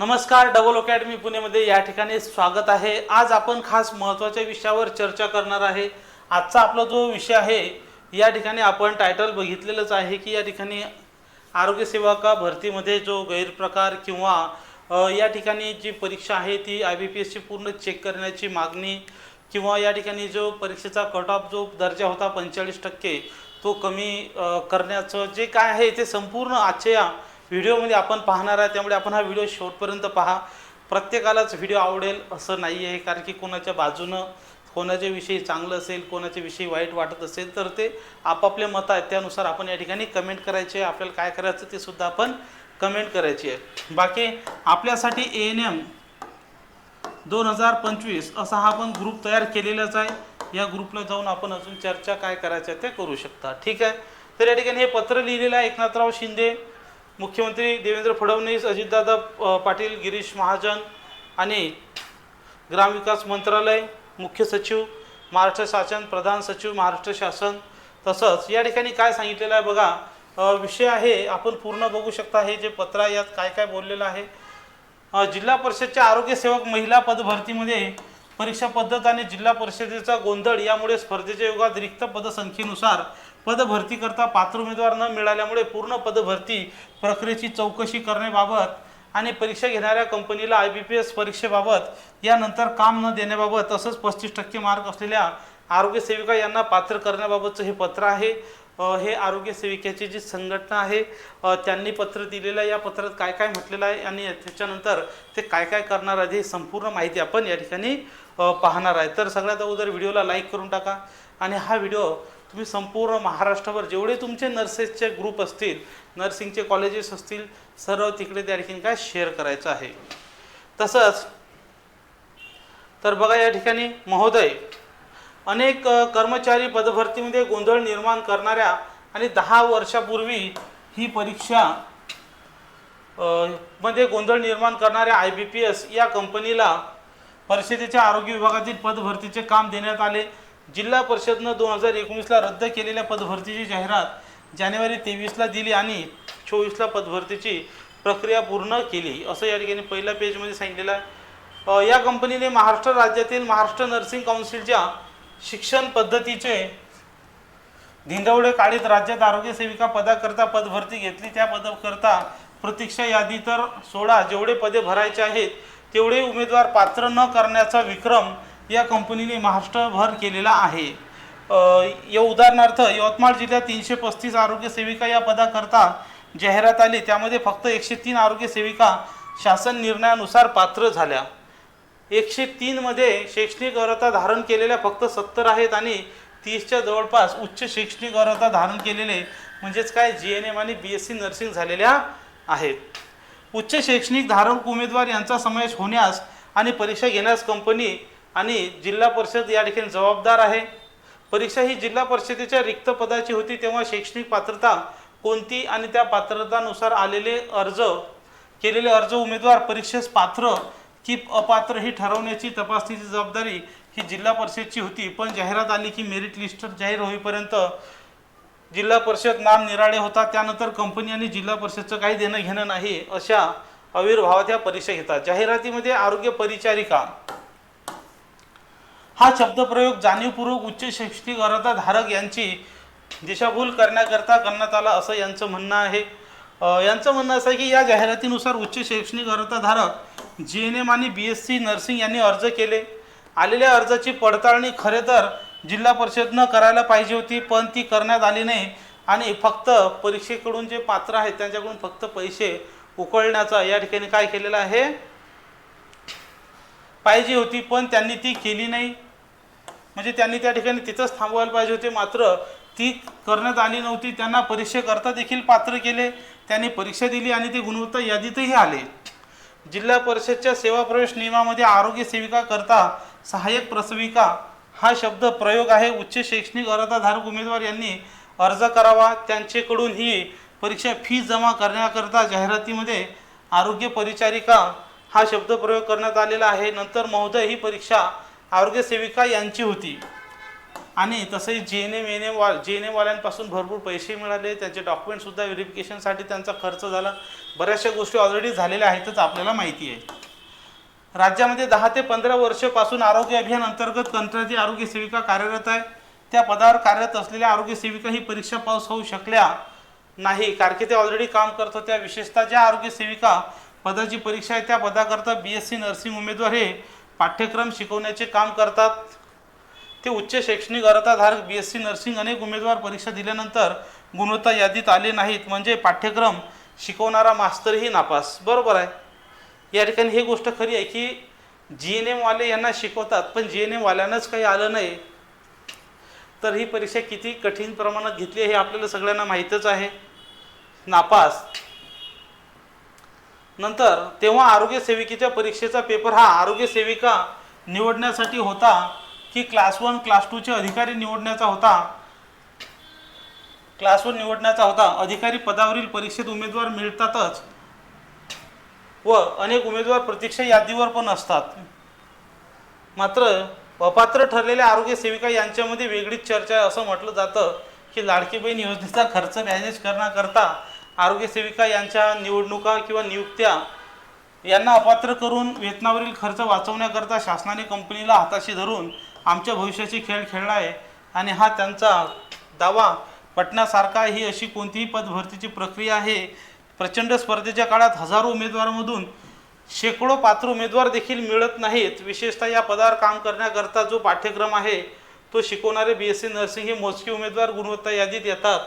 नमस्कार double academy पुणेमध्ये या ठिकाणी स्वागत आहे. आज आपण खास महत्त्वाच्या विषयावर चर्चा करणार आहे. आजचा आपला जो विषय आहे या ठिकाणी आपण टायटल बघितलेलंच आहे की या ठिकाणी आरोग्यसेवा का भरतीमध्ये जो गैरप्रकार किंवा या ठिकाणी जी परीक्षा आहे ती आय बी पी एसची पूर्ण चेक करण्याची मागणी किंवा या ठिकाणी जो परीक्षेचा कट ऑफ जो दर्जा होता पंचेचाळीस टक्के तो कमी करण्याचं जे काय आहे ते संपूर्ण आजच्या या व्हिडिओमध्ये आपण पाहणार आहे त्यामुळे आपण हा व्हिडिओ शेवटपर्यंत पहा. प्रत्येकालाच व्हिडिओ आवडेल असं नाही आहे कारण की कोणाच्या बाजूनं कोणाच्या विषयी चांगलं असेल कोणाच्या विषयी वाईट वाटत असेल तर ते आपापले मत आहेत. त्यानुसार आपण या ठिकाणी कमेंट करायचे आहे. आपल्याला काय करायचं ते सुद्धा आपण कमेंट करायची आहे. बाकी आपल्यासाठी ए एन एम दोन हजार पंचवीस असा हा आपण ग्रुप तयार केलेलाच आहे. या ग्रुपला जाऊन आपण अजून चर्चा काय करायच्या त्या करू शकता. ठीक आहे? तर या ठिकाणी हे पत्र लिहिलेलं आहे एकनाथराव शिंदे. मुख्यमंत्री देवेंद्र फडणवीस अजितदादा पाटील गिरीश महाजन आणि ग्रामविकास मंत्रालय मुख्य सचिव महाराष्ट्र शासन प्रधान सचिव महाराष्ट्र शासन तसंच या ठिकाणी काय सांगितलेलं आहे बघा. विषय आहे आपण पूर्ण बघू शकता हे जे पत्र आहे यात काय काय बोललेलं आहे. जिल्हा परिषदच्या आरोग्य सेवक महिला पदभरतीमध्ये परीक्षा पद्धत आणि जिल्हा परिषदेचा गोंधळ यामुळे स्पर्धेच्या युगात रिक्त पदसंख्येनुसार पदभरती करता पात्र उमेदवार न मिळाल्यामुळे पूर्ण पदभरती प्रक्रियेची चौकशी करण्याबाबत आणि परीक्षा घेणाऱ्या कंपनीला आय बी पी एस परीक्षेबाबत यानंतर काम न देण्याबाबत तसंच पस्तीस टक्के मार्क असलेल्या आरोग्य सेविका यांना पात्र करण्याबाबतचं हे पत्र आहे. हे आरोग्य सेविकेची जी संघटना आहे त्यांनी पत्र दिलेलं आहे. या पत्रात काय काय म्हटलेलं आहे आणि त्याच्यानंतर ते काय काय करणार आहे हे संपूर्ण माहिती आपण या ठिकाणी पाहणार आहे. तर सगळ्यात अगोदर व्हिडिओला लाईक करून टाका आणि हा व्हिडिओ तुम्ही संपूर्ण महाराष्ट्रभर जेवढे तुमचे नर्सेसचे ग्रुप असतील नर्सिंगचे कॉलेजेस असतील सर्व तिकडे त्या ठिकाणी काय शेअर करायचं आहे? तसंच तर बघा या ठिकाणी महोदय अनेक कर्मचारी पदभरतीमध्ये गोंधळ निर्माण करणाऱ्या आणि दहा वर्षापूर्वी ही परीक्षा मध्ये गोंधळ निर्माण करणाऱ्या आय बी पी एस या कंपनीला परिषदेच्या आरोग्य विभागातील पदभरतीचे काम देण्यात आले. जिल्हा परिषदनं दोन हजार एकोणीसला रद्द केलेल्या पदभरतीची जाहिरात जानेवारी तेवीसला दिली आणि चोवीसला पदभरतीची प्रक्रिया पूर्ण केली असं या ठिकाणी पहिल्या पेजमध्ये सांगितलेलं आहे. या कंपनीने महाराष्ट्र राज्यातील महाराष्ट्र नर्सिंग काउन्सिलच्या शिक्षण पद्धतीचे धिंडवडे काढीत राज्यात आरोग्य सेविका पदाकरता पदभरती घेतली. त्या पदाकरता प्रतीक्षा यादी तर सोडा जेवढे पदे भरायचे आहेत तेवढे उमेदवार पात्र न करण्याचा विक्रम या कंपनीने महाराष्ट्रभर केलेला आहे. या उदाहरणार्थ यवतमाळ जिल्ह्यात तीनशे पस्तीस आरोग्य सेविका या पदाकरता जाहिरात आली. त्यामध्ये फक्त एकशे तीन आरोग्य सेविका शासन निर्णयानुसार पात्र झाल्या. एकशे तीनमध्ये शैक्षणिक अर्हता धारण केलेल्या फक्त सत्तर आहेत आणि तीसच्या जवळपास उच्च शैक्षणिक अर्हता धारण केलेले म्हणजेच काय? जी एन एम आणि बी एस सी नर्सिंग झालेल्या आहेत. उच्च शैक्षणिक धारक उमेदवार यांचा समावेश होण्यास आणि परीक्षा घेण्यास कंपनी आणि जिल्हा परिषद या ठिकाणी जबाबदार आहे. परीक्षा ही जिल्हा परिषदेच्या रिक्त पदाची होती तेव्हा शैक्षणिक पात्रता कोणती आणि त्या पात्रतानुसार आलेले अर्ज केलेले अर्ज उमेदवार परीक्षेस पात्र की अपात्र ही ठरवण्याची तपासणीची जबाबदारी ही जिल्हा परिषदची होती. पण जाहिरात आली की मेरिट लिस्ट जाहीर होईपर्यंत जिल्हा परिषद नाम निराळे होता. त्यानंतर कंपनी आणि जिल्हा परिषदचं काही देणं घेणं नाही अशा अविर्भावात या परीक्षा घेतात. जाहिरातीमध्ये आरोग्य परिचारिका हा शब्दप्रयोग जाणीवपूर्वक उच्च शैक्षणिक अर्हता धारक यांची दिशाभूल करण्याकरता करण्यात आला असं यांचं म्हणणं आहे. यांचं म्हणणं असं आहे की या जाहिरातीनुसार उच्च शैक्षणिक अर्हता धारक जी एन एम आणि बी एस सी नर्सिंग यांनी अर्ज केले. आलेल्या अर्जाची पडताळणी खरे तर जिल्हा परिषदनं करायला पाहिजे होती पण ती करण्यात आली नाही आणि फक्त परीक्षेकडून जे पात्र आहेत त्यांच्याकडून फक्त पैसे उकळण्याचा या ठिकाणी काय केलेलं आहे? पाहिजे होती पण त्यांनी ती केली नाही. म्हणजे त्यांनी त्या ठिकाणी तिथंच थांबवायला पाहिजे होते. मात्र ती करण्यात आली नव्हती. त्यांना परीक्षेकरता देखील पात्र केले. त्यांनी परीक्षा दिली आणि ते गुणवत्ता यादीतही आले. जिल्हा परिषदच्या सेवा प्रवेश नियमामध्ये आरोग्य सेविका करता सहाय्यक प्रसविका हा शब्द प्रयोग आहे. उच्च शैक्षणिक अर्हताधारक उमेदवार यांनी अर्ज करावा. त्यांच्याकडून ही परीक्षा फी जमा करण्याकरता जाहिरातीमध्ये आरोग्य परिचारिका हा शब्द प्रयोग करण्यात आलेला आहे. नंतर महोदय ही परीक्षा आरोग्यसेविका यांची होती. आणि तसंही जे एन एम एन एम वा जे एन एमवाल्यांपासून भरपूर पैसे मिळाले. त्यांचे डॉक्युमेंटसुद्धा व्हेरिफिकेशनसाठी त्यांचा खर्च झाला. बऱ्याचशा गोष्टी ऑलरेडी झालेल्या आहेतच आपल्याला माहिती आहे. राज्यामध्ये दहा ते पंधरा वर्षापासून आरोग्य अभियान अंतर्गत कंत्राटी आरोग्य सेविका कार्यरत आहे. त्या पदावर कार्यरत असलेल्या आरोग्य सेविका ही परीक्षा पास होऊ शकल्या नाही. कारण की ते ऑलरेडी काम करत होत्या. विशेषतः ज्या आरोग्य सेविका पदाची परीक्षा आहे त्या पदाकरता बी एस सी नर्सिंग उमेदवार हे पाठ्यक्रम शिकवण्याचे काम करतात. ते उच्च शैक्षणिक अर्हताधारक बी एस सी नर्सिंग अनेक उमेदवार परीक्षा दिल्यानंतर गुणवत्ता यादीत आले नाहीत. म्हणजे पाठ्यक्रम शिकवणारा मास्तरही नापास. बरोबर आहे. या ठिकाणी ही गोष्ट खरी आहे की जी एन एमवाले यांना शिकवतात पण जी एन एमवाल्यांनाच काही आलं नाही. तर ही परीक्षा किती कठीण प्रमाणात घेतली आहे हे आपल्याला सगळ्यांना माहीतच आहे. नापास. नंतर तेव्हा आरोग्य सेविकेच्या परीक्षेचा पेपर हा आरोग्य सेविका निवडण्यासाठी होता की क्लास वन क्लास टूचे अधिकारी निवडण्याचा होता. क्लास वन निवडण्याचा होता. अधिकारी पदावरील परीक्षेत उमेदवार मिळतातच व अनेक उमेदवार प्रतीक्षा यादीवर पण असतात. मात्र अपात्र ठरलेल्या आरोग्य सेविका यांच्यामध्ये वेगळीच चर्चा आहे. असं म्हटलं जातं की लाडकी बहीण योजनेचा खर्च मॅनेज करण्याकरता आरोग्य सेविका यांच्या निवडणुका किंवा नियुक्त्या यांना अपात्र करून वेतनावरील खर्च वाचवण्याकरता शासनाने कंपनीला हाताशी धरून आमच्या भविष्याची खेळ खेळला आहे आणि हा त्यांचा दावा पटण्यासारखा ही अशी कोणतीही पदभरतीची प्रक्रिया आहे. प्रचंड स्पर्धेच्या काळात हजारो उमेदवारांमधून शेकडो पात्र उमेदवार देखील मिळत नाहीत. विशेषतः या पदावर काम करण्याकरता जो पाठ्यक्रम आहे तो शिकवणारे बी एस सी नर्सिंग हे मोजके उमेदवार गुणवत्ता यादीत येतात.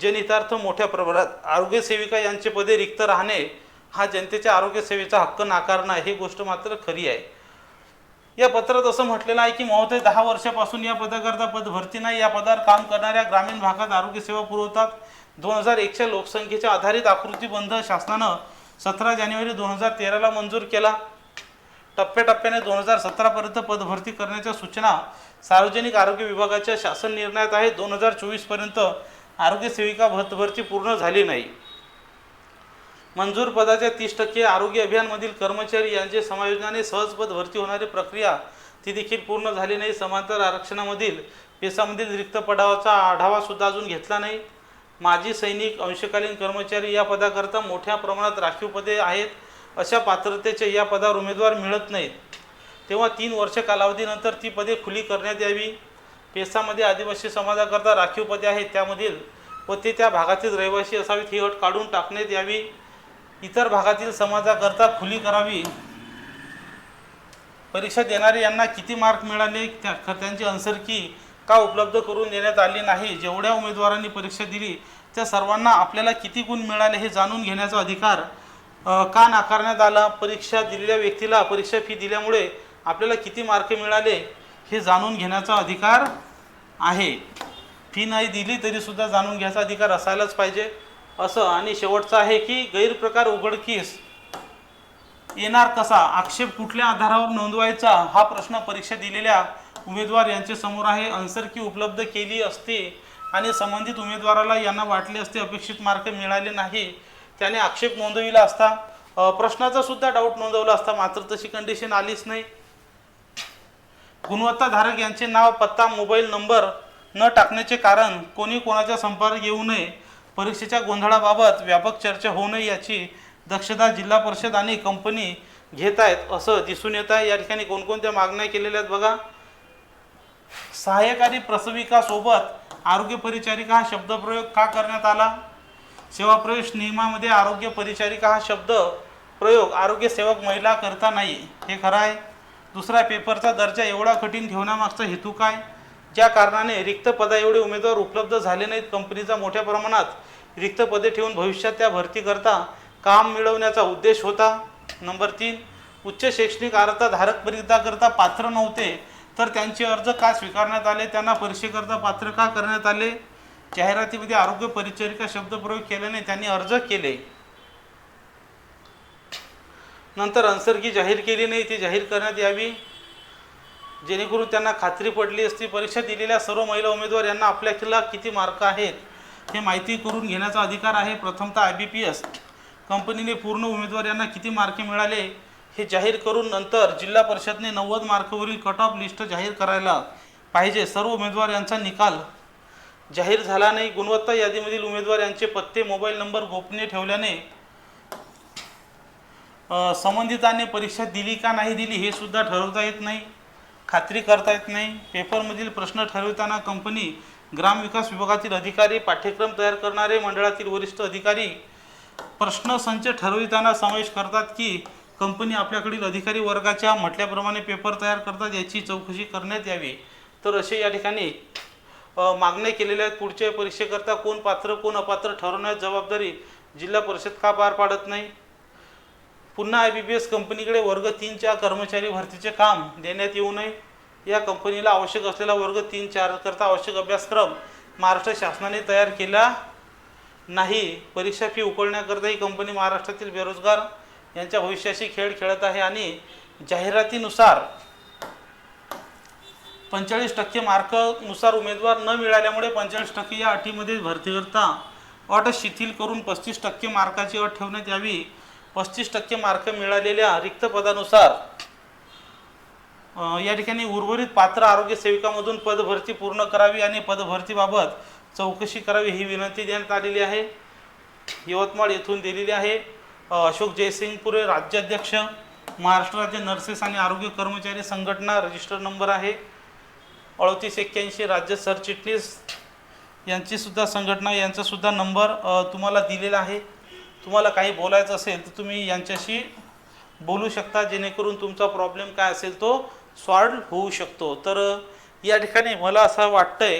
जनितार्थ मोठ्या प्रमाणात आरोग्यसेविका यांचे पदे रिक्त राहणे हा जनतेच्या आरोग्यसेवेचा हक्क नाकारणं ही गोष्ट मात्र खरी आहे. या पत्रात असं म्हटलेलं आहे की महोदय दहा वर्षापासून या पदाकरता पद भरती नाही. या पदावर काम करणाऱ्या ग्रामीण भागात आरोग्यसेवा पुरवतात. दोन हजार एकच्या लोकसंख्येच्या आधारित आकृतीबंध शासनानं सतरा जानेवारी दोन हजार तेराला मंजूर केला. टप्प्याटप्प्याने दोन हजार सतरापर्यंत पदभरती करण्याच्या सूचना सार्वजनिक आरोग्य विभागाच्या शासन निर्णयात आहे दोन हजार चोवीसपर्यंत आरोग्य सेविका पूर्ण झाली नाही. मंजूर पदाच्या तीस टक्के आरोग्य अभियानमधील कर्मचारी यांचे समायोजनाने सहजपद भरती होणारी प्रक्रिया ती देखील पूर्ण झाली नाही. समांतर आरक्षणामधील पेसामधील रिक्त पडावाचा आढावासुद्धा अजून घेतला नाही. माजी सैनिक अंशकालीन कर्मचारी या पदाकरता मोठ्या प्रमाणात राखीव पदे आहेत अशा पात्रतेचे या पदावर उमेदवार मिळत नाहीत. तेव्हा तीन वर्ष कालावधीनंतर ती पदे खुली करण्यात यावी. पेसामध्ये आदिवासी समाजाकरता राखीव पदे आहेत. त्यामधील व ते त्या भागातील रहिवासी असावीत. ही अट काढून टाकण्यात यावी. इतर भागातील समाजाकरता खुली करावी. परीक्षा देणारे यांना किती मार्क मिळाले? त्या त्यांची आन्सर की का उपलब्ध करून देण्यात आली नाही? जेवढ्या उमेदवारांनी परीक्षा दिली त्या सर्वांना आपल्याला किती गुण मिळाले हे जाणून घेण्याचा अधिकार का नाकारण्यात आला? परीक्षा दिलेल्या व्यक्तीला परीक्षा फी दिल्यामुळे आपल्याला किती मार्क मिळाले हे जाणून घेण्याचा अधिकार आहे. फी नाही दिली तरीसुद्धा जाणून घ्यायचा अधिकार असायलाच पाहिजे. असं आणि शेवटचं आहे की गैरप्रकार उघडकीस येणार कसा? आक्षेप कुठल्या आधारावर नोंदवायचा? हा प्रश्न परीक्षा दिलेल्या उमेदवार यांच्या समोर आहे. आन्सर की उपलब्ध केली असते आणि संबंधित उमेदवाराला यांना वाटले असते अपेक्षित मार्क मिळाले नाही त्याने आक्षेप नोंदविला असता. अ, प्रश्नाचा सुद्धा डाऊट नोंदवला असता. मात्र तशी कंडिशन आलीच नाही. गुणवत्ताधारक यांचे नाव पत्ता मोबाईल नंबर न टाकण्याचे कारण कोणी कोणाच्या संपर्क येऊ नये परीक्षेच्या गोंधळाबाबत व्यापक चर्चा होऊ नये याची दक्षता जिल्हा परिषद आणि कंपनी घेत आहेत असं दिसून येत आहे. या ठिकाणी कोणकोणत्या मागण्या केलेल्या आहेत बघा. सहाय्यकारी प्रसविकासोबत आरोग्य परिचारिका हा शब्दप्रयोग का करण्यात आला? सेवा प्रवेश नियमामध्ये आरोग्य परिचारिका हा शब्द प्रयोग आरोग्य सेवक महिला करता नाही. हे खरं आहे? दुसरा पेपरचा दर्जा एवढा कठीण ठेवण्यामागचा हेतू काय? ज्या कारणाने रिक्त पदा एवढे उमेदवार उपलब्ध झाले नाहीत कंपनीचा मोठ्या प्रमाणात रिक्त पदे ठेवून भविष्यात त्या भरतीकरता काम मिळवण्याचा उद्देश होता. नंबर तीन उच्च शैक्षणिक अर्हता धारक परीक्षाकरता पात्र नव्हते तर त्यांचे अर्ज का स्वीकारण्यात आले? त्यांना परीक्षेकरता पात्र का करण्यात आले? जाहिरातीमध्ये आरोग्य परिचारिका शब्दप्रयोग केल्याने त्यांनी अर्ज केले. नंतर अन्सरकी जाहीर केली नाही ती जाहीर करण्यात यावी. जेणेकरून त्यांना खात्री पडली असती. परीक्षा दिलेल्या सर्व महिला उमेदवार यांना आपल्याला किती मार्क आहेत हे माहिती करून घेण्याचा अधिकार आहे. प्रथमतः आय बी पी एस कंपनीने पूर्ण उमेदवार यांना किती मार्क मिळाले हे जाहीर करून नंतर जिल्हा परिषदने नव्वद मार्कवरील कट ऑफ लिस्ट जाहीर करायला पाहिजे. सर्व उमेदवार यांचा निकाल जाहीर झाला नाही. गुणवत्ता यादीमधील उमेदवार यांचे पत्ते मोबाईल नंबर गोपनीय ठेवल्याने संबंधितांनी परीक्षा दिली का नाही दिली हे सुद्धा ठरवता येत नाही. खात्री करता येत नाही. पेपरमधील प्रश्न ठरविताना कंपनी ग्रामविकास विभागातील अधिकारी पाठ्यक्रम तयार करणारे मंडळातील वरिष्ठ अधिकारी प्रश्नसंच ठरविताना समावेश करतात की कंपनी आपल्याकडील अधिकारी वर्गाच्या म्हटल्याप्रमाणे पेपर तयार करतात याची चौकशी करण्यात यावी. तर असे या ठिकाणी अ, मागण्या केलेल्या आहेत. पुढच्या परीक्षेकरता कोण पात्र कोण अपात्र ठरवण्याची जबाबदारी जिल्हा परिषद का पार पाडत नाही? पुन्हा आय बी पी एस कंपनीकडे वर्ग तीनच्या कर्मचारी भरतीचे काम देण्यात येऊ नये. या कंपनीला आवश्यक असलेला वर्ग तीन चारकरता आवश्यक अभ्यासक्रम महाराष्ट्र शासनाने तयार केला नाही. परीक्षा फी उकळण्याकरता ही कंपनी महाराष्ट्रातील बेरोजगार यांच्या भविष्याशी खेळ खेळत आहे आणि जाहिरातीनुसार पंचेचाळीस टक्के मार्कनुसार उमेदवार न मिळाल्यामुळे पंचेचाळीस टक्के या अटीमध्ये भरतीकरता अट शिथिल करून पस्तीस टक्के मार्काची अट ठेवण्यात यावी. पस्तीस टक्के मार्क मिळालेल्या रिक्त पदानुसार या ठिकाणी उर्वरित पात्र आरोग्य सेविकामधून पदभरती पूर्ण करावी आणि पदभरतीबाबत चौकशी करावी ही विनंती देण्यात आलेली आहे. यवतमाळ येथून दिलेली आहे. अशोक जयसिंगपुरे राज्याध्यक्ष महाराष्ट्र राज्य नर्सेस आणि आरोग्य कर्मचारी संघटना रजिस्टर नंबर आहे. अडतीस एक्क्याऐंशी राज्य सरचिटणीस यांचीसुद्धा संघटना यांचासुद्धा नंबर तुम्हाला दिलेला आहे. तुम्हाला काही बोलायचं असेल तर तुम्ही यांच्याशी बोलू शकता जेणेकरून तुमचा प्रॉब्लेम काय असेल तो सॉल्व होऊ शकतो. तर या ठिकाणी मला असं वाटतंय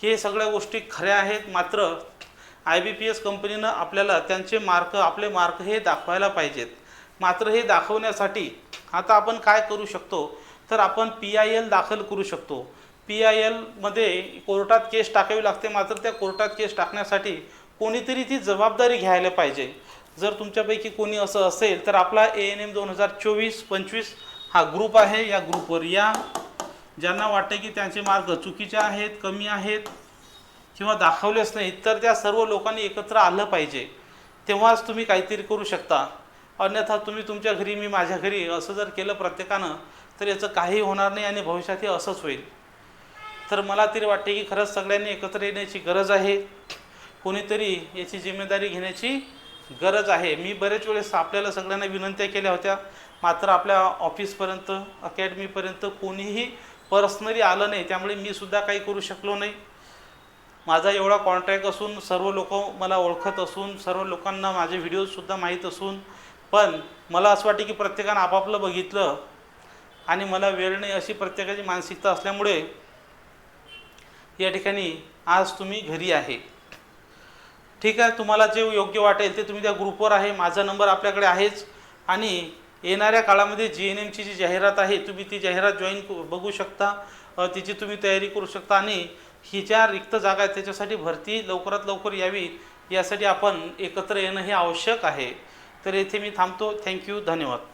की हे सगळ्या गोष्टी खऱ्या आहेत मात्र आय बी पी एस कंपनीनं आपल्याला त्यांचे मार्क आपले मार्क हे दाखवायला पाहिजेत. मात्र हे दाखवण्यासाठी आता आपण काय करू शकतो? तर आपण पी आय एल दाखल करू शकतो. पी आय एलमध्ये कोर्टात केस टाकावी लागते मात्र त्या कोर्टात केस टाकण्यासाठी कोणीतरी ती जबाबदारी घ्यायला पाहिजे. जर तुमच्यापैकी कोणी असं असेल तर आपला ए एन एम दोन हजार चोवीस पंचवीस हा ग्रुप आहे. या ग्रुपवर या. ज्यांना वाटते की त्यांचे मार्क चुकीचे आहेत कमी आहेत किंवा दाखवलेच नाहीत तर त्या सर्व लोकांनी एकत्र आलं पाहिजे. तेव्हाच तुम्ही काहीतरी करू शकता. अन्यथा तुम्ही तुमच्या घरी मी माझ्या घरी असं जर केलं प्रत्येकानं तर याचं काही होणार नाही आणि भविष्यात हे असंच होईल. तर मला तरी वाटते की खरंच सगळ्यांनी एकत्र येण्याची गरज आहे. कोणीतरी याची जिम्मेदारी घेण्याची गरज आहे. मी बरेच वेळेस आपल्याला सगळ्यांना विनंत्या केल्या होत्या. मात्र आपल्या ऑफिसपर्यंत अकॅडमीपर्यंत कोणीही पर्सनली आलं नाही. त्यामुळे मी सुद्धा काही करू शकलो नाही. माझा एवढा कॉन्ट्रॅक्ट असून सर्व लोक मला ओळखत असून सर्व लोकांना माझे व्हिडिओजसुद्धा माहीत असून पण मला असं वाटते की प्रत्येकानं आपापलं बघितलं आणि मला वेळ नाही अशी प्रत्येकाची मानसिकता असल्यामुळे या ठिकाणी आज तुम्ही घरी आहे. ठीक आहे तुम्हाला जे योग्य वाटेल ते तुम्ही त्या ग्रुपवर आहे माझा नंबर आपल्याकडे आहेच. आणि येणाऱ्या काळामध्ये जी एन एमची जी जाहिरात आहे तुम्ही ती जाहिरात जॉईन बघू शकता. तिची तुम्ही तयारी करू शकता आणि ही ज्या रिक्त जागा आहेत त्याच्यासाठी भरती लवकरात लवकर यावी यासाठी आपण एकत्र येणं हे आवश्यक आहे. तर येथे मी थांबतो. थँक्यू धन्यवाद.